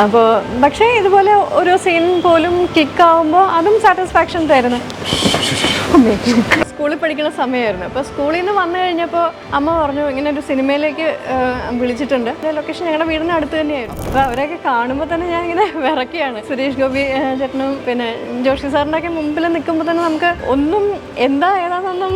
അപ്പോൾ പക്ഷേ ഇതുപോലെ ഓരോ സീൻ പോലും ക്ലിക്ക് ആവുമ്പോൾ അതും സാറ്റിസ്ഫാക്ഷൻ തരുന്നു. സ്കൂളിൽ പഠിക്കുന്ന സമയമായിരുന്നു അപ്പോൾ സ്കൂളിൽ നിന്ന് വന്നു കഴിഞ്ഞപ്പോൾ അമ്മ പറഞ്ഞു ഇങ്ങനെ ഒരു സിനിമയിലേക്ക് വിളിച്ചിട്ടുണ്ട്. ലൊക്കേഷൻ ഞങ്ങളുടെ വീടിന് അടുത്ത് തന്നെയായിരുന്നു. അപ്പോൾ അവരെയൊക്കെ കാണുമ്പോൾ തന്നെ ഞാൻ ഇങ്ങനെ വിറക്കുകയാണ് സുരേഷ് ഗോപി ചേട്ടനും പിന്നെ ജോഷി സാറിന്റെ ഒക്കെ മുമ്പിൽ നിൽക്കുമ്പോൾ തന്നെ നമുക്ക് ഒന്നും എന്താ ഏതാണെന്നൊന്നും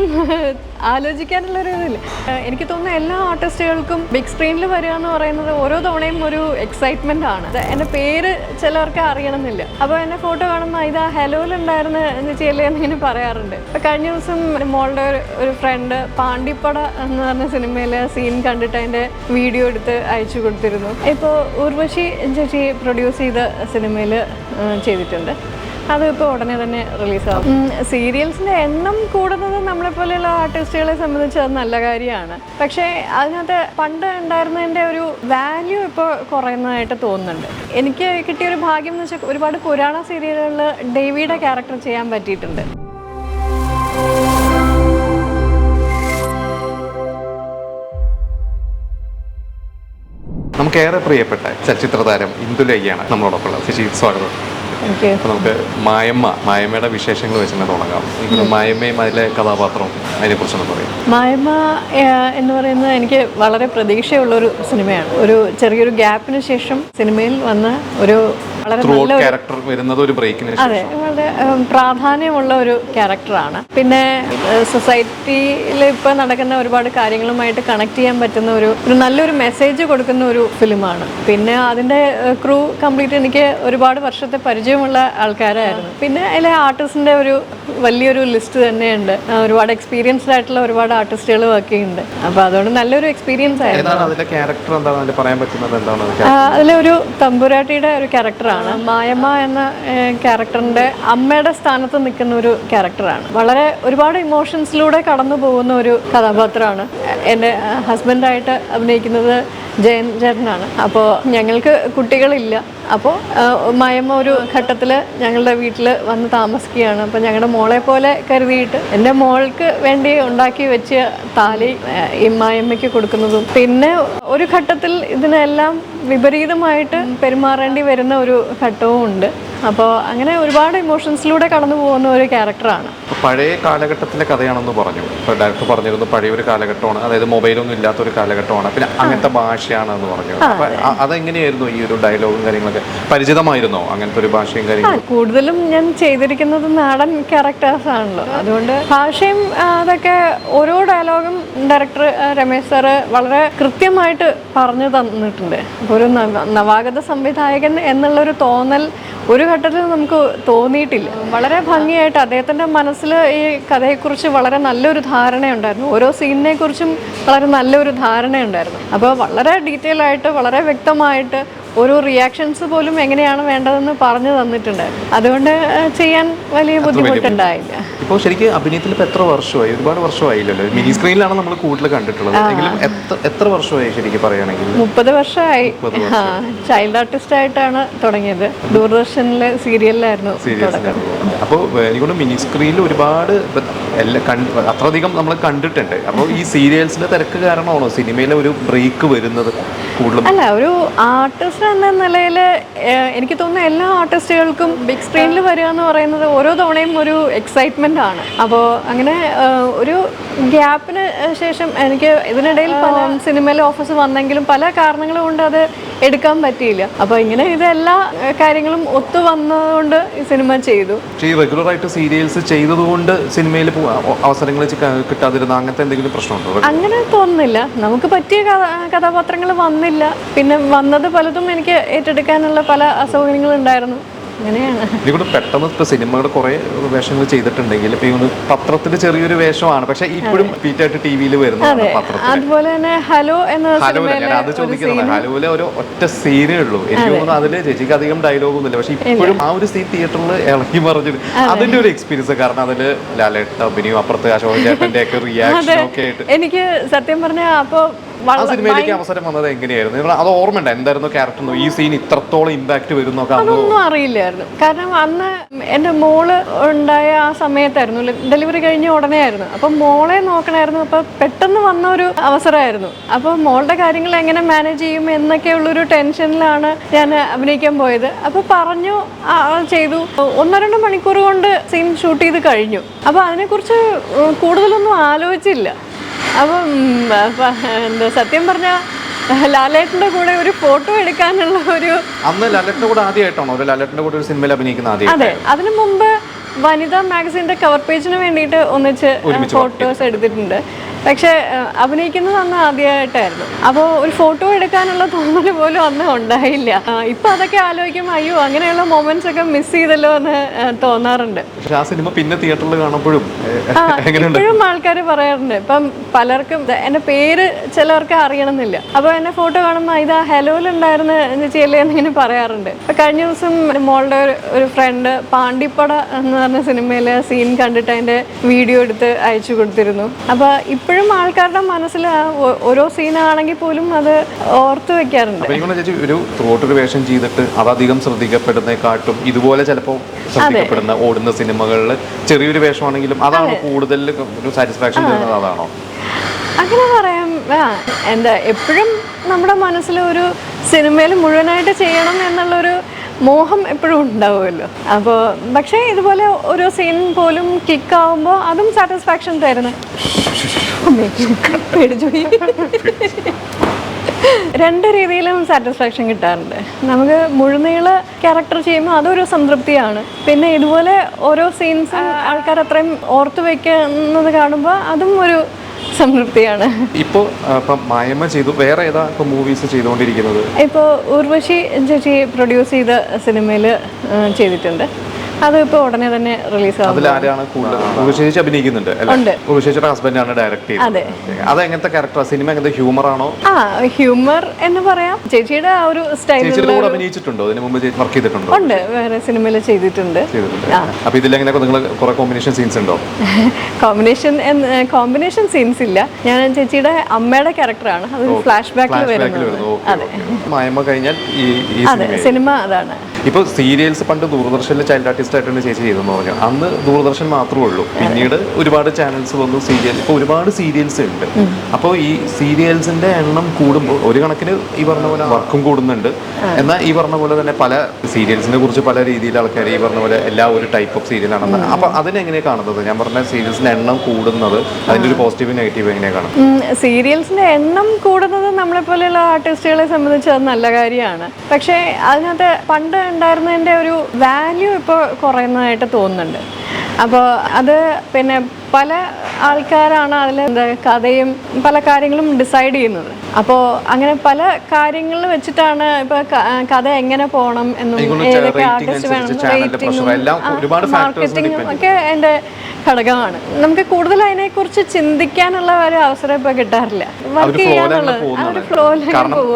ആലോചിക്കാനുള്ള ഒരു ഇതില്ല എനിക്ക് തോന്നുന്നു എല്ലാ ആർട്ടിസ്റ്റുകൾക്കും ബിഗ് സ്ക്രീനിൽ വരിക എന്ന് പറയുന്നത് ഓരോ തവണയും ഒരു എക്സൈറ്റ്മെന്റ് ആണ്. എന്റെ എന്റെ പേര് ചിലവർക്ക് അറിയണമെന്നില്ല. അപ്പോൾ എന്നെ ഫോട്ടോ കാണുമ്പോൾ ഇതാ ഹലോയിലുണ്ടായിരുന്ന ചേച്ചിയല്ലേ എന്ന് ഇങ്ങനെ പറയാറുണ്ട്. കഴിഞ്ഞ ദിവസം മോളുടെ ഒരു- ഫ്രണ്ട് പാണ്ടിപ്പട എന്ന് പറഞ്ഞ സിനിമയിലെ സീൻ കണ്ടിട്ട് അതിന്റെ വീഡിയോ എടുത്ത് അയച്ചു കൊടുത്തിരുന്നു. ഇപ്പോൾ ഉർവശി ചേച്ചി പ്രൊഡ്യൂസ് ചെയ്ത സിനിമയിൽ ചെയ്തിട്ടുണ്ട്. അത് ഇപ്പോൾ ഉടനെ തന്നെ റിലീസാകും സീരിയൽസിന്റെ എണ്ണം കൂടുന്നത് നമ്മളെ പോലെയുള്ള ആർട്ടിസ്റ്റുകളെ സംബന്ധിച്ച് അത് നല്ല കാര്യമാണ്. പക്ഷേ അതിനകത്ത് പണ്ട് ഉണ്ടായിരുന്നതിന്റെ ഒരു വാല്യൂ ഇപ്പോൾ കുറയുന്നതായിട്ട് തോന്നുന്നുണ്ട്. എനിക്ക് കിട്ടിയ ഒരു ഭാഗ്യം എന്ന് വെച്ചാൽ ഒരുപാട് പുരാണ സീരിയലുകളിൽ ഡേവിയുടെ ക്യാരക്ടർ ചെയ്യാൻ പറ്റിയിട്ടുണ്ട്. നമുക്കേറെ പ്രിയപ്പെട്ട ചലച്ചിത്ര താരം ഇന്ദുലയ്യാണ് നമ്മളോടൊപ്പം ഉള്ളത് ശശി സ്വാഗതം. അപ്പോൾ നമുക്ക് മായമ്മ മായമ്മയുടെ വിശേഷങ്ങൾ വെച്ച് തന്നെ തുടങ്ങാം. മായമ്മയും അതിലെ കഥാപാത്രവും അതിനെക്കുറിച്ചൊന്ന് പറയും. മായമ്മ എന്ന് പറയുന്നത് എനിക്ക് വളരെ പ്രതീക്ഷയുള്ളൊരു സിനിമയാണ്. ഒരു ചെറിയൊരു ഗ്യാപ്പിന് ശേഷം സിനിമയിൽ വന്ന ഒരു ത്രൂ ഔട്ട് ക്യാരക്ടർ വരുന്നത് ഒരു ബ്രേക്കിന് അതെ വളരെ പ്രാധാന്യമുള്ള ഒരു ക്യാരക്ടറാണ് പിന്നെ സൊസൈറ്റിയിൽ ഇപ്പോൾ നടക്കുന്ന ഒരുപാട് കാര്യങ്ങളുമായിട്ട് കണക്ട് ചെയ്യാൻ പറ്റുന്ന ഒരു ഒരു നല്ലൊരു മെസ്സേജ് കൊടുക്കുന്ന ഒരു ഫിലിമാണ് പിന്നെ അതിന്റെ ക്രൂ കംപ്ലീറ്റ് എനിക്ക് ഒരുപാട് വർഷത്തെ പരിചയമുള്ള ആൾക്കാരായിരുന്നു. പിന്നെ അതിലെ ആർട്ടിസ്റ്റിന്റെ ഒരു വലിയൊരു ലിസ്റ്റ് തന്നെയുണ്ട്. ഒരുപാട് എക്സ്പീരിയൻസ്ഡ് ആയിട്ടുള്ള ഒരുപാട് ആർട്ടിസ്റ്റുകൾ വർക്ക് ചെയ്യുന്നുണ്ട്. അപ്പോൾ അതുകൊണ്ട് നല്ലൊരു എക്സ്പീരിയൻസ് ആയിരുന്നു. അതിലെ ഒരു എന്താണ് പറയാൻ പറ്റുന്നത്? എന്താണ് അത് ആ, അതിലൊരു തമ്പുരാട്ടിയുടെ ഒരു ക്യാരക്ടറാണ് മായമ്മ എന്ന ക്യാരക്ടറിന്റെ അമ്മയുടെ സ്ഥാനത്ത് നിൽക്കുന്ന ഒരു ക്യാരക്ടറാണ്. വളരെ ഒരുപാട് ഇമോഷൻസിലൂടെ കടന്നു പോകുന്ന ഒരു കഥാപാത്രമാണ്. എന്റെ ഹസ്ബൻഡായിട്ട് അഭിനയിക്കുന്നത് ജയൻ ചേട്ടനാണ്. അപ്പോൾ ഞങ്ങൾക്ക് കുട്ടികളില്ല. അപ്പോൾ മായമ്മ ഒരു ഘട്ടത്തിൽ ഞങ്ങളുടെ വീട്ടിൽ വന്ന് താമസിക്കുകയാണ്. അപ്പോൾ ഞങ്ങളുടെ മോളെ പോലെ കരുതിയിട്ട് എന്റെ മോൾക്ക് വേണ്ടി ഉണ്ടാക്കി വെച്ച താലി ഈ മായമ്മയ്ക്ക് കൊടുക്കുന്നതും. പിന്നെ ഒരു ഘട്ടത്തിൽ ഇതിനെല്ലാം വിപരീതമായിട്ട് പെരുമാറേണ്ടി വരുന്ന ഒരു ഘട്ടവും ഉണ്ട് അപ്പോൾ അങ്ങനെ ഒരുപാട് ഇമോഷൻസിലൂടെ കടന്നു പോകുന്ന ഒരു ക്യാരക്ടറാണ് പഴയ കാലഘട്ടത്തിലെ കഥയാണെന്ന് പറഞ്ഞു. ഇപ്പോൾ ഡയറക്ടർ പറഞ്ഞിരുന്നു പഴയ ഒരു കാലഘട്ടമാണ് അതായത് മൊബൈലൊന്നും ഇല്ലാത്ത ഒരു കാലഘട്ടമാണ് പിന്നെ അങ്ങനത്തെ ഭാഷയാണെന്ന് പറഞ്ഞു. അപ്പോൾ അതെങ്ങനെയായിരുന്നു ഈ ഒരു ഡയലോഗും കാര്യങ്ങളൊക്കെ? പരിചിതമായിരുന്നോ അങ്ങനത്തെ ഒരു ഭാഷയും കാര്യങ്ങളും? കൂടുതലും ഞാൻ ചെയ്തിരിക്കുന്നത് നാടൻ ക്യാരക്ടേഴ്സ് ആണല്ലോ. അതുകൊണ്ട് ഭാഷയും അതൊക്കെ ഓരോ ഡയലോഗും ഡയറക്ടർ രമേശ് സാറ് വളരെ കൃത്യമായിട്ട് പറഞ്ഞു തന്നിട്ടുണ്ട്. ഒരു നവ- നവാഗത സംവിധായകൻ എന്നുള്ളൊരു തോന്നൽ ഒരു ഘട്ടത്തിൽ നമുക്ക് തോന്നിയിട്ടില്ല. വളരെ ഭംഗിയായിട്ട് അദ്ദേഹത്തിന്റെ മനസ്സിൽ ഈ കഥയെക്കുറിച്ച് വളരെ നല്ലൊരു ധാരണയുണ്ടായിരുന്നു. ഓരോ സീനിനെ കുറിച്ചും വളരെ നല്ലൊരു ധാരണയുണ്ടായിരുന്നു. അപ്പോൾ വളരെ ഡീറ്റെയിൽ ആയിട്ട് വളരെ വ്യക്തമായിട്ട് ഓരോ റിയാക്ഷൻസ് പോലും എങ്ങനെയാണ് വേണ്ടതെന്ന് പറഞ്ഞു തന്നിട്ടുണ്ട്. അതുകൊണ്ട് ചെയ്യാൻ വലിയ ബുദ്ധിമുട്ടുണ്ടായില്ല. ഇപ്പോൾ ശരിക്കും അഭിനയത്തിൽ ഇപ്പോൾ എത്ര വർഷമായി? ഒരുപാട് വർഷമായില്ലല്ലോ. മിനി സ്ക്രീനിലാണ് നമ്മൾ കൂടുതൽ കണ്ടിട്ടുള്ളത്. എങ്കിലും എത്ര വർഷമായി ശരിക്കും പറയുകയാണെങ്കിൽ? മുപ്പത് വർഷമായി. ചൈൽഡ് ആർട്ടിസ്റ്റ് ആയിട്ടാണ് തുടങ്ങിയത്. ദൂരദർശനിലെ സീരിയലിലായിരുന്നു അപ്പോൾ എനിക്കൊണ്ട് മിനി സ്ക്രീനിൽ ഒരുപാട് അത്രയധികം നമ്മൾ കണ്ടിട്ടുണ്ട്. അപ്പോൾ ഈ സീരിയൽസിന്റെ തിരക്ക് കാരണമാണോ? സിനിമയിലെ ഒരു ബ്രേക്ക് വരുന്നത്? കൂടുതലും അല്ല ഒരു ആർട്ടിസ്റ്റ് എന്ന നിലയിൽ എനിക്ക് തോന്നുന്നു എല്ലാ ആർട്ടിസ്റ്റുകൾക്കും ബിഗ് സ്ക്രീനിൽ വരിക എന്ന് പറയുന്നത് ഓരോ തവണയും ഒരു എക്സൈറ്റ്മെന്റ് ആണ്. അപ്പോൾ അങ്ങനെ ഒരു ഗ്യാപ്പിന് ശേഷം എനിക്ക് ഇതിനിടയിൽ പല സിനിമയിൽ ഓഫീസ് വന്നെങ്കിലും പല കാരണങ്ങൾ കൊണ്ട് അത് എടുക്കാൻ പറ്റിയില്ല. അപ്പോൾ ഇങ്ങനെ ഇതെല്ലാ കാര്യങ്ങളും ഒത്തു വന്നതുകൊണ്ട് ഈ സിനിമ ചെയ്തു. പക്ഷേ ഈ റെഗുലർ ആയിട്ട് സീരിയൽസ് ചെയ്തതുകൊണ്ട് സിനിമയിൽ അവസരങ്ങൾ കിട്ടാതിരുന്ന അങ്ങനത്തെ എന്തെങ്കിലും പ്രശ്നമുണ്ടോ? അങ്ങനെ തോന്നുന്നില്ല. നമുക്ക് പറ്റിയ കഥാപാത്രങ്ങൾ വന്നില്ല. പിന്നെ വന്നത് പലതും എനിക്ക് ഏറ്റെടുക്കാനുള്ള പല അസൗകര്യങ്ങളും എനിക്കൊണ്ട് പെട്ടെന്ന് ഇപ്പൊ സിനിമകൾ കുറേ വേഷങ്ങൾ ചെയ്തിട്ടുണ്ടെങ്കിൽ ഇപ്പൊ ഈ പത്രത്തിൽ ചെറിയൊരു വേഷമാണ്. പക്ഷെ ഇപ്പോഴും പീറ്റായിട്ട് ടി വിയിൽ വരുന്നതാണ് അതുപോലെ തന്നെ ഹലോ എന്ന ഹലോല അത് ചോദിക്കുന്നത് ഹലോല ഒരു ഒറ്റ സീനേ ഉള്ളൂ. എനിക്ക് തോന്നുന്നു അതിൽ ചേച്ചിക്ക് അധികം ഡയലോഗ് ഒന്നുമില്ല. പക്ഷെ ഇപ്പോഴും ആ ഒരു സീൻ തിയേറ്ററിൽ ഇളകി പറഞ്ഞു അതിന്റെ ഒരു എക്സ്പീരിയൻസ് കാരണം അതിൽ ലാലേട്ട അഭിനയം അപ്പുറത്ത് അശോകൻ ചേട്ടന്റെ ഒക്കെ റിയാക്ഷൻ ഒക്കെ ആയിട്ട്. എനിക്ക് സത്യം പറഞ്ഞാൽ അപ്പോൾ ആ സിനിമയിലേക്ക് അവസരം വന്നത് എങ്ങനെയായിരുന്നു? നിങ്ങൾ അത് ഓർമ്മയുണ്ട്? എന്തായിരുന്നു ക്യാരക്ടർ ഈ സീൻ ഇത്രത്തോളം ഇമ്പാക്ട് വരുന്നൊക്കെ അതൊന്നും അറിയില്ലായിരുന്നു. കാരണം അന്ന് എന്റെ മോൾ ഉണ്ടായ ആ സമയത്തായിരുന്നു. ഡെലിവറി കഴിഞ്ഞ ഉടനെ ആയിരുന്നു. അപ്പം മോളെ നോക്കണായിരുന്നു. അപ്പം പെട്ടെന്ന് വന്ന ഒരു അവസരമായിരുന്നു. അപ്പോൾ മോളുടെ കാര്യങ്ങൾ എങ്ങനെ മാനേജ് ചെയ്യും എന്നൊക്കെ ഉള്ളൊരു ടെൻഷനിലാണ് ഞാൻ അഭിനയിക്കാൻ പോയത്. അപ്പോൾ പറഞ്ഞു ചെയ്തു. ഒന്നോ രണ്ടോ മണിക്കൂർ കൊണ്ട് സീൻ ഷൂട്ട് ചെയ്ത് കഴിഞ്ഞു. അപ്പോൾ അതിനെക്കുറിച്ച് കൂടുതലൊന്നും ആലോചിച്ചില്ല. അപ്പം എന്താ സത്യം പറഞ്ഞാൽ ലാലേട്ടന്റെ കൂടെ ഒരു ഫോട്ടോ എടുക്കാനുള്ള ഒരു അന്ന് ലാലേട്ടന്റെ കൂടെ ആദ്യമായിട്ടാണോ? ഒരു ലലറ്റിന്റെ കൂടെ ഒരു സിനിമയിൽ അഭിനയിക്കുന്ന ആദ്യം അതെ. അതിനു മുമ്പ് വനിതാ മാഗസിന്റെ കവർ പേജിന് വേണ്ടിയിട്ട് ഒന്നിച്ച് ഫോട്ടോസ് എടുത്തിട്ടുണ്ട്. പക്ഷെ അഭിനയിക്കുന്നത് അന്ന് ആദ്യമായിട്ടായിരുന്നു അപ്പോൾ ഒരു ഫോട്ടോ എടുക്കാനുള്ള തോന്നൽ പോലും അന്ന് ഉണ്ടായില്ല. ഇപ്പം അതൊക്കെ ആലോചിക്കുമ്പോൾ അയ്യോ അങ്ങനെയുള്ള മൊമെന്റ്സ് ഒക്കെ മിസ് ചെയ്തല്ലോ എന്ന് തോന്നാറുണ്ട്. ആ സിനിമ പിന്നെ തിയേറ്ററിൽ കാണുമ്പോഴും ഇപ്പോഴും ആൾക്കാർ പറയാറുണ്ട്. ഇപ്പം പലർക്കും എന്റെ എന്റെ പേര് ചിലർക്ക് അറിയണമെന്നില്ല. അപ്പോൾ എന്നെ ഫോട്ടോ കാണുമ്പോൾ ഇതാ ഹെലോയിലുണ്ടായിരുന്ന ചേച്ചിയല്ലേ എന്നിങ്ങനെ പറയാറുണ്ട്. കഴിഞ്ഞ ദിവസം മോളുടെ ഒരു- ഫ്രണ്ട് പാണ്ടിപ്പട എന്ന് പറഞ്ഞ സിനിമയിലെ സീൻ കണ്ടിട്ട് അതിന്റെ വീഡിയോ എടുത്ത് അയച്ചു കൊടുത്തിരുന്നു. അപ്പോൾ ഇപ്പോഴും ആൾക്കാരുടെ മനസ്സിൽ ഓരോ സീനാണെങ്കിൽ പോലും അത് ഓർത്തു വെക്കാറുണ്ട്. ചേച്ചി ഒരു വേഷം ചെയ്തിട്ട് അതധികം ശ്രദ്ധിക്കപ്പെടുന്നേക്കാട്ടും ഇതുപോലെ ചിലപ്പോൾ ശ്രദ്ധിക്കപ്പെടുന്ന ഓടുന്ന സിനിമകളിൽ ചെറിയൊരു വേഷമാണെങ്കിലും അതാണ് കൂടുതൽ ഒരു സാറ്റിസ്ഫാക്ഷൻ തരുന്നത്? അതാണോ? അങ്ങനെ പറയാം എന്താ എപ്പോഴും നമ്മുടെ മനസ്സിൽ ഒരു സിനിമയിൽ മുഴുവനായിട്ട് ചെയ്യണം എന്നുള്ളൊരു മോഹം എപ്പോഴും ഉണ്ടാവുമല്ലോ. അപ്പോൾ പക്ഷേ ഇതുപോലെ ഓരോ സീൻ പോലും കിക്കാവുമ്പോൾ അതും സാറ്റിസ്ഫാക്ഷൻ തരുന്നു. അമ്മേ, പേടിച്ചു പോയി. രണ്ട് രീതിയിലും സാറ്റിസ്ഫാക്ഷൻ കിട്ടാറുണ്ട്. നമുക്ക് മുഴുനീള ക്യാരക്ടർ ചെയ്യുമ്പോൾ അതൊരു സംതൃപ്തിയാണ്. പിന്നെ ഇതുപോലെ ഓരോ സീൻസ് ആൾക്കാർ അത്രയും ഓർത്തു വെക്കുന്നത് കാണുമ്പോൾ അതും ഒരു സംതൃപ്തിയാണ്. ഇപ്പോൾ ഇപ്പം മായമ്മ ചെയ്തു വേറെ ഏതാ ഇപ്പൊ മൂവീസ് ചെയ്തുകൊണ്ടിരിക്കുന്നത്? ഇപ്പോൾ ഉർവശി ചേച്ചി പ്രൊഡ്യൂസ് ചെയ്ത സിനിമയിൽ ചെയ്തിട്ടുണ്ട്. അത് ഇപ്പോൾ ഉടനെ തന്നെ റിലീസ് ആരാണ് കൂടുതൽ അഭിനയിക്കുന്നുണ്ട് ഉർവശേഷിയുടെ ഹസ്ബൻഡാണ് ഡയറക്ട്. ചെയ്യുന്നത് അത്. എങ്ങനത്തെ ക്യാരക്ടർ സിനിമ എങ്ങനത്തെ ഹ്യൂമർ ആണോ? ആ ഹ്യൂമർ എന്ന് പറയാം. ചേച്ചിയുടെ ആ ഒരു സ്റ്റൈലിൽ അഭിനയിച്ചിട്ടുണ്ടോ? അതിന് മുമ്പ് വർക്ക് ചെയ്തിട്ടുണ്ടോ? ഉണ്ട്. വേറെ സിനിമയിൽ ചെയ്തിട്ടുണ്ട്. അപ്പൊ ഇതിലെങ്ങനെ നിങ്ങൾ കുറെ കോമ്പിനേഷൻ സീൻസ് ഉണ്ടോ? കോമ്പിനേഷൻ കോമ്പിനേഷൻ സീൻസ് ഇല്ല. ഞാൻ ചേച്ചിയുടെ അമ്മയുടെ ക്യാരക്ടറാണ് അത് ഫ്ലാഷ് ബാക്കിൽ വരുന്നത്. വരുന്നു ഓക്കെ മായമ്മ കഴിഞ്ഞാൽ ഈ സിനിമ അതാണ്. ഇപ്പൊ സീരിയൽസ് പണ്ട് ദൂരദർശനിൽ ചൈൽഡ് ആർട്ടിസ്റ്റ് ആയിട്ടാണ് ചേച്ചി ചെയ്തെന്ന് പറഞ്ഞു. അന്ന് ദൂരദർശൻ മാത്രമേ ഉള്ളൂ. പിന്നീട് ഒരുപാട് ചാനൽസ് വന്നു സീരിയൽ ഇപ്പോൾ ഒരുപാട് സീരിയൽസ് ഉണ്ട്. അപ്പോൾ ഈ സീരിയൽസിന്റെ എണ്ണം കൂടുമ്പോൾ ഒരു കണക്കിന് ഈ പറഞ്ഞ പോലെ വർക്കും കൂടുന്നുണ്ട്. എന്നാൽ ഈ പറഞ്ഞ പോലെ തന്നെ പല സീരിയൽസിനെ കുറിച്ച് പല രീതിയിൽ ആൾക്കാർ ഈ പറഞ്ഞ പോലെ എല്ലാ ഒരു ടൈപ്പ് ഓഫ് സീരിയലാണെന്ന് അപ്പോൾ അതിനെങ്ങനെ കാണുന്നത്? ഞാൻ പറഞ്ഞ സീരിയൽസിന്റെ എണ്ണം കൂടുന്നത് അതിന്റെ ഒരു പോസിറ്റീവ് നെഗറ്റീവ് എങ്ങനെ കാണും സീരിയൽസിന്റെ എണ്ണം കൂടുന്നത് നമ്മളെ പോലെയുള്ള ആർട്ടിസ്റ്റുകളെ സംബന്ധിച്ച് അത് നല്ല കാര്യമാണ്. പക്ഷേ അതിനകത്ത് പണ്ട് ഉണ്ടായിരുന്നതിന്റെ ഒരു വാല്യൂ ഇപ്പോൾ കുറയുന്നതായിട്ട് തോന്നുന്നുണ്ട്. അപ്പോൾ അത് പിന്നെ പല ആൾക്കാരാണ് അതിൽ കഥയും പല കാര്യങ്ങളും ഡിസൈഡ് ചെയ്യുന്നത്. അപ്പോൾ അങ്ങനെ പല കാര്യങ്ങൾ വെച്ചിട്ടാണ് ഇപ്പൊ കഥ എങ്ങനെ പോകണം എന്നും ഏതൊക്കെ ആർട്ടിസ്റ്റ് വേണം ഒക്കെ എന്റെ ഘടകമാണ്. നമുക്ക് കൂടുതൽ അതിനെ കുറിച്ച് ചിന്തിക്കാനുള്ള ഒരു അവസരം ഇപ്പൊ കിട്ടാറില്ല. വർക്ക് ചെയ്യാനുള്ള ചെയ്യാനുള്ളത്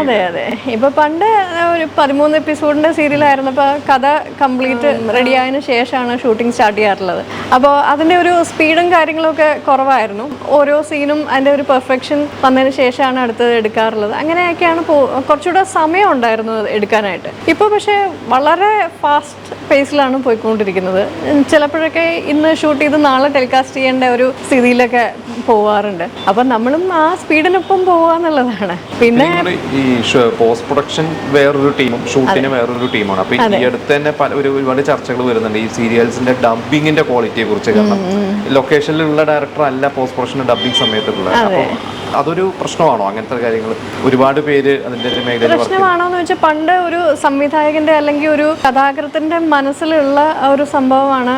അതെ അതെ. ഇപ്പൊ പണ്ട് ഒരു പതിമൂന്ന് എപ്പിസോഡിന്റെ സീരിയലായിരുന്നപ്പോ കഥ കംപ്ലീറ്റ് റെഡി ആയതിനു ശേഷമാണ് ഷൂട്ടിംഗ് സ്റ്റാർട്ട് ചെയ്യാറുള്ളത്. അപ്പോൾ അതിന്റെ ഒരു സ്പീഡും കാര്യങ്ങളും ഒക്കെ കുറവായിരുന്നു. ഓരോ സീനും അതിന്റെ ഒരു പെർഫെക്ഷൻ വന്നതിന് ശേഷമാണ് അടുത്തത് എടുക്കാറുള്ളത്. അങ്ങനെയൊക്കെയാണ് കുറച്ചുകൂടെ സമയം ഉണ്ടായിരുന്നത് എടുക്കാനായിട്ട്. ഇപ്പോൾ പക്ഷേ വളരെ ഫാസ്റ്റ് പേസിലാണ് പോയിക്കൊണ്ടിരിക്കുന്നത്. ചിലപ്പോഴൊക്കെ ഇന്ന് ഷൂട്ട് ചെയ്ത് നാളെ ടെലികാസ്റ്റ് ചെയ്യേണ്ട ഒരു സ്ഥിതിയിലൊക്കെ പോവാറുണ്ട്. അപ്പം നമ്മളും ആ സ്പീഡിനൊപ്പം പോവുക എന്നുള്ളതാണ് പിന്നെ ഈ പോസ്റ്റ് പ്രൊഡക്ഷൻ വേറൊരു ടീമും ഷൂട്ടിന് വേറൊരു ടീമാണ് അപ്പൊ ഈ അടുത്ത് തന്നെ പല ഒരു ഒരുപാട് ചർച്ചകൾ വരുന്നുണ്ട്. ഈ സീരിയൽസിന്റെ ഡബിങ്ങിന്റെ ക്വാളിറ്റിയെ കുറിച്ച് കാരണം ലൊക്കേഷനിലുള്ള ഡയറക്ടർ അല്ല പോസ്റ്റ് പ്രൊഡക്ഷൻ ഡബിങ് സമയത്തുള്ളത് അപ്പൊ അതൊരു പ്രശ്നമാണോ? അങ്ങനത്തെ കാര്യങ്ങൾ ഒരുപാട് പേര് അതിന്റെ മേഖല പ്രശ്നമാണോ എന്ന് വെച്ചാൽ പണ്ട് ഒരു സംവിധായകന്റെ അല്ലെങ്കിൽ ഒരു കഥാകൃത്തിന്റെ മനസ്സിലുള്ള ഒരു സംഭവമാണ്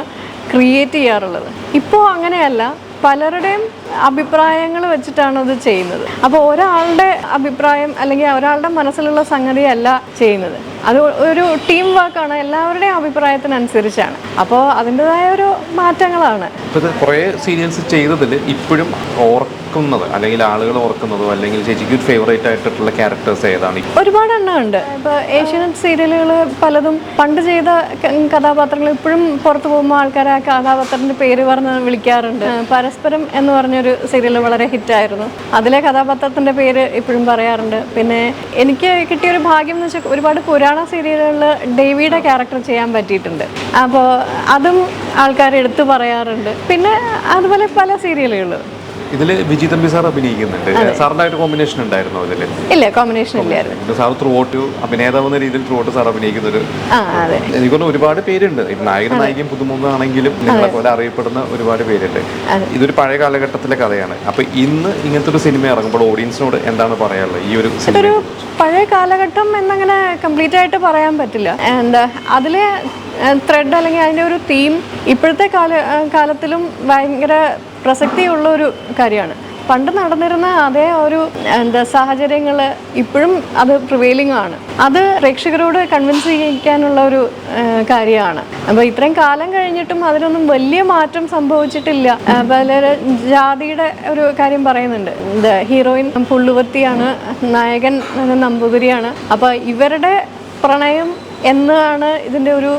ക്രിയേറ്റ് ചെയ്യാറുള്ളത്. ഇപ്പോൾ അങ്ങനെയല്ല. പലരുടെയും അഭിപ്രായങ്ങൾ വെച്ചിട്ടാണ് അത് ചെയ്യുന്നത്. അപ്പോൾ ഒരാളുടെ അഭിപ്രായം അല്ലെങ്കിൽ ഒരാളുടെ മനസ്സിലുള്ള സംഗതിയല്ല ചെയ്യുന്നത്. അത് ഒരു ടീം വർക്കാണ് എല്ലാവരുടെയും അഭിപ്രായത്തിനനുസരിച്ചാണ്. അപ്പോൾ അതിന്റെതായ ഒരു മാറ്റങ്ങളാണ്. കുറേ സീരിയൽസ് ചെയ്തതിൽ ഇപ്പോഴും ഓർ ഓർക്കുന്നത് അല്ലെങ്കിൽ ആളുകൾ ഓർക്കുന്നതോ അല്ലെങ്കിൽ ചേച്ചിക്ക് ഫേവറേറ്റ് ആയിട്ടുള്ള ക്യാരക്ടേഴ്സ് ഏതാണ് ഒരുപാട് എണ്ണം ഉണ്ട്. ഇപ്പോൾ ഏഷ്യാനെറ്റ് സീരിയലുകൾ പലതും പണ്ട് ചെയ്ത കഥാപാത്രങ്ങൾ ഇപ്പോഴും പുറത്തു പോകുമ്പോൾ ആൾക്കാർ ആ കഥാപാത്രത്തിന്റെ പേര് പറഞ്ഞ് വിളിക്കാറുണ്ട്. പരസ്പരം എന്ന് പറഞ്ഞൊരു സീരിയൽ വളരെ ഹിറ്റായിരുന്നു അതിലെ കഥാപാത്രത്തിന്റെ പേര് ഇപ്പോഴും പറയാറുണ്ട്. പിന്നെ എനിക്ക് കിട്ടിയൊരു ഭാഗ്യം എന്ന് വെച്ചാൽ ഒരുപാട് പുരാണ സീരിയലുകളിൽ ഡേവിയുടെ ക്യാരക്ടർ ചെയ്യാൻ പറ്റിയിട്ടുണ്ട്. അപ്പോൾ അതും ആൾക്കാർ എടുത്തു പറയാറുണ്ട്. പിന്നെ അതുപോലെ പല സീരിയലുകളും. ഇതിൽ വിജി തമ്പി സാർ അഭിനയിക്കുന്നുണ്ട്. സാറിന്റെ ഒരു കോമ്പിനേഷൻ ഉണ്ടായിരുന്നോ അതിൽ ഇല്ല കോമ്പിനേഷൻ ഇല്ലായിരുന്നു സാർ ത്രൂ ഔട്ട് അഭിനേതാവ് എന്ന രീതിയിൽ ത്രൂ ഔട്ട് സാർ അഭിനയിക്കുന്ന ഒരു എനിക്ക് തോന്നുന്നു ഒരുപാട് പേരുണ്ട്. നായകൻ നായികയും പുതുമുഖാണെങ്കിലും നിങ്ങളെ പോലെ അറിയപ്പെടുന്ന ഒരുപാട് പേരുണ്ട്. ഇതൊരു പഴയ കാലഘട്ടത്തിലെ കഥയാണ്. അപ്പൊ ഇന്ന് ഇങ്ങനത്തെ ഒരു സിനിമ ഇറങ്ങുമ്പോൾ ഓഡിയൻസിനോട് എന്താണ് പറയാനുള്ളത്? ഈ ഒരു ഒരു പഴയ കാലഘട്ടം എന്നങ്ങനെ കംപ്ലീറ്റ് ആയിട്ട് പറയാൻ പറ്റില്ല. എന്താ അതിലെ ത്രെഡ് അല്ലെങ്കിൽ അതിന്റെ ഒരു തീം ഇപ്പോഴത്തെ കാല കാലത്തിലും ഭയങ്കര പ്രസക്തിയുള്ള ഒരു കാര്യമാണ്. പണ്ട് നടന്നിരുന്ന അതേ ഒരു എന്താ സാഹചര്യങ്ങൾ ഇപ്പോഴും അത് പ്രിവെയിലിംഗ് ആണ്. അത് പ്രേക്ഷകരോട് കൺവിൻസ് ചെയ്യിക്കാനുള്ള ഒരു കാര്യമാണ്. അപ്പോൾ ഇത്രയും കാലം കഴിഞ്ഞിട്ടും അതിനൊന്നും വലിയ മാറ്റം സംഭവിച്ചിട്ടില്ല. പല ജാതിയുടെ ഒരു കാര്യം പറയുന്നുണ്ട്. ഇത് ഹീറോയിൻ പുള്ളുവർത്തിയാണ് നായകൻ നമ്പൂതിരിയാണ്. അപ്പോൾ ഇവരുടെ പ്രണയം എന്നാണ് ഇതിന്റെ ഒരു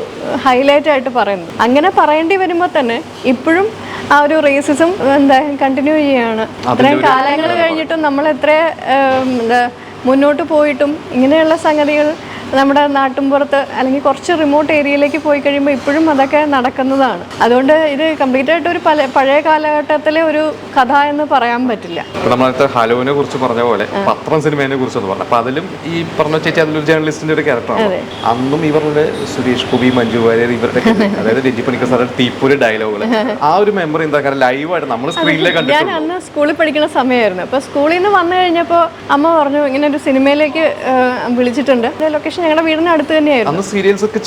ഹൈലൈറ്റ് ആയിട്ട് പറയുന്നത്. അങ്ങനെ പറയേണ്ടി വരുമ്പോൾ തന്നെ ഇപ്പോഴും ആ ഒരു റേസിസം എന്താ കണ്ടിന്യൂ ചെയ്യാണ്. ഇത്രയും കാലങ്ങൾ കഴിഞ്ഞിട്ടും നമ്മൾ എത്ര എന്താ മുന്നോട്ട് പോയിട്ടും ഇങ്ങനെയുള്ള സംഗതികൾ നമ്മുടെ നാട്ടിൻപുറത്ത് അല്ലെങ്കിൽ കുറച്ച് റിമോട്ട് ഏരിയയിലേക്ക് പോയി കഴിയുമ്പോൾ ഇപ്പോഴും അതൊക്കെ നടക്കുന്നതാണ്. അതുകൊണ്ട് ഇത് കംപ്ലീറ്റ് ആയിട്ട് ഒരു പല പഴയ കാലഘട്ടത്തിലെ ഒരു കഥ എന്ന് പറയാൻ പറ്റില്ല. നമ്മളത്തെ ഹലോവിനെ കുറിച്ച് പറഞ്ഞ പോലെ പത്രം സിനിമയെ കുറിച്ച് ഒന്ന് പറഞ്ഞു. അപ്പൊ അതിലും ഈ പറഞ്ഞ ചേച്ചി അതിലൊരു ജേർണലിസ്റ്റിന്റെ ഒരു ക്യാരക്ടറാണ് അന്നും ഇവരുടെ സുരേഷ് ഗോപി മഞ്ജു വാര്യർ ഇവരുടെ അതായത് രഞ്ജി പണിക്കർ സാറിന്റെ തീപ്പൊരു ഡയലോഗുകൾ ആ ഒരു മെമ്മറി എന്താ കാരണം ലൈവായിട്ട് നമ്മൾ സ്ക്രീനിലെ കണ്ടു ഞാൻ അന്ന് സ്കൂളിൽ പഠിക്കുന്ന സമയമായിരുന്നു. അപ്പൊ സ്കൂളിൽ നിന്ന് വന്നു കഴിഞ്ഞപ്പോൾ അമ്മ പറഞ്ഞു ഇങ്ങനെ ഒരു സിനിമയിലേക്ക് വിളിച്ചിട്ടുണ്ട്. ലൊക്കേഷൻ ഞങ്ങളുടെ വീടിന് അടുത്ത് തന്നെയായിരുന്നു. അന്ന് സീരിയൽസ് ഒക്കെ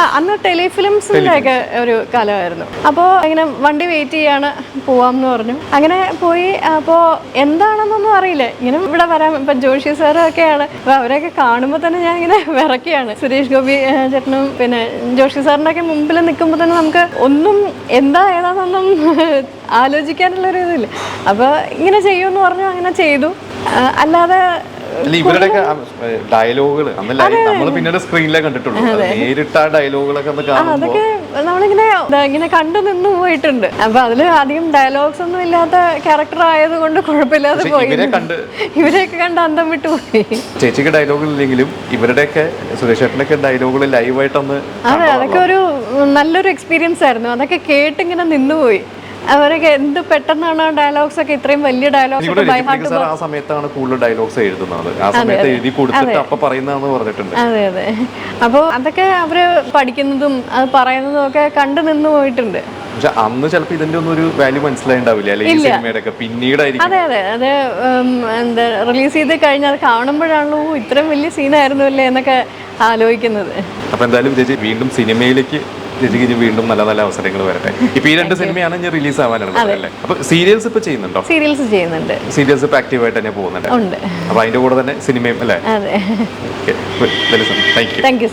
ആ അന്ന് ടെലിഫിലിംസിന്റെ ഒക്കെ ഒരു കാലമായിരുന്നു. അപ്പോൾ ഇങ്ങനെ വണ്ടി വെയിറ്റ് ചെയ്യാണ് പോവാമെന്ന് പറഞ്ഞു. അങ്ങനെ പോയി അപ്പോൾ എന്താണെന്നൊന്നും അറിയില്ല. ഇങ്ങനെ ഇവിടെ വരാൻ ഇപ്പം ജോഷി സാറൊക്കെയാണ് അപ്പോൾ അവരെയൊക്കെ കാണുമ്പോൾ തന്നെ ഞാൻ ഇങ്ങനെ വിറക്കുകയാണ് സുരേഷ് ഗോപി ചേട്ടനും പിന്നെ ജോഷി സാറിന്റെ ഒക്കെ മുമ്പിൽ നിൽക്കുമ്പോൾ തന്നെ നമുക്ക് ഒന്നും എന്താ ഏതാണെന്നൊന്നും ആലോചിക്കാനുള്ളൊരു ഇതില്ല. അപ്പോൾ ഇങ്ങനെ ചെയ്യുമെന്ന് പറഞ്ഞു അങ്ങനെ ചെയ്തു. അല്ലാതെ അല്ല ഇവരുടെയൊക്കെ ഡയലോഗുകൾ അന്ന് നമ്മൾ പിന്നീട് സ്ക്രീനിലെ കണ്ടിട്ടുള്ളൂ. നേരിട്ട് ആ ഡയലോഗുകളൊക്കെ ഒന്ന് കാണുമ്പോൾ നമ്മളിങ്ങനെ ഇങ്ങനെ കണ്ടു നിന്ന് പോയിട്ടുണ്ട്. അപ്പൊ അതിൽ അധികം ഡയലോഗ്സ് ഒന്നും ഇല്ലാത്ത ക്യാരക്ടർ ആയതുകൊണ്ട് കുഴപ്പമില്ലാതെ പോയി. ഇവരെ കണ്ട് ഇവരെയൊക്കെ കണ്ട് അന്തം വിട്ടു പോയി. ചേച്ചിക്ക് ഡയലോഗ് ഇല്ലെങ്കിലും ഇവരുടെയൊക്കെ സുരേഷേട്ടനൊക്കെ ഡയലോഗുകൾ ലൈവായിട്ടൊന്ന് അതെ അതൊക്കെ ഒരു നല്ലൊരു എക്സ്പീരിയൻസ് ആയിരുന്നു. അതൊക്കെ കേട്ടിങ്ങനെ നിന്നുപോയി. അവരൊക്കെ എന്ത് പെട്ടെന്നാണ് ഡയലോഗ്സ് ഒക്കെ ഇത്രയും വലിയ ഡയലോഗ്സ് ഇവിടെ ബൈ രഞ്ജിത്ത് സാർ ആ സമയത്താണ് കൂടുതൽ ഡയലോഗ്സ് എഴുതുന്നത്. ആ സമയത്ത് എഴുതി കൊടുത്തിട്ട് അപ്പൊ പറയുന്നതെന്ന് പറഞ്ഞിട്ടുണ്ട്. അതെ അതെ. അപ്പോൾ അതൊക്കെ അവർ പഠിക്കുന്നതും അത് പറയുന്നതും ഒക്കെ കണ്ടു നിന്ന് പോയിട്ടുണ്ട്. പക്ഷെ അന്ന് ചിലപ്പോൾ ഇതിന്റെ ഒന്നും ഒരു വാല്യൂ മനസ്സിലായിണ്ടാവില്ല. അല്ലെ ഈ സിനിമയുടെ ഒക്കെ പിന്നീടായിരിക്കും. അതെ അതെ. അത് എന്താ റിലീസ് ചെയ്ത് കഴിഞ്ഞാൽ കാണുമ്പോഴാണല്ലോ "ഓ, ഇത്രയും വലിയ സീനായിരുന്നു അല്ലേ എന്നൊക്കെ ആലോചിക്കുന്നത്. അപ്പൊ എന്തായാലും ചേച്ചി വീണ്ടും സിനിമയിലേക്ക് ചേച്ചിക്ക് ഇനി വീണ്ടും നല്ല നല്ല അവസരങ്ങൾ വരട്ടെ. ഇപ്പൊ ഈ രണ്ട് സിനിമയാണ് ഞാൻ റിലീസ് ആവാനാണ് അല്ലേ? അപ്പൊ സീരിയൽസ് ഇപ്പൊ ചെയ്യുന്നുണ്ടോ? സീരിയൽസ് ചെയ്യുന്നുണ്ട്. സീരിയൽസ് ഇപ്പൊ ആക്റ്റീവായിട്ട് തന്നെ പോകുന്നുണ്ട്. അപ്പൊ അതിന്റെ കൂടെ തന്നെ സിനിമയും അല്ലേ? Thank you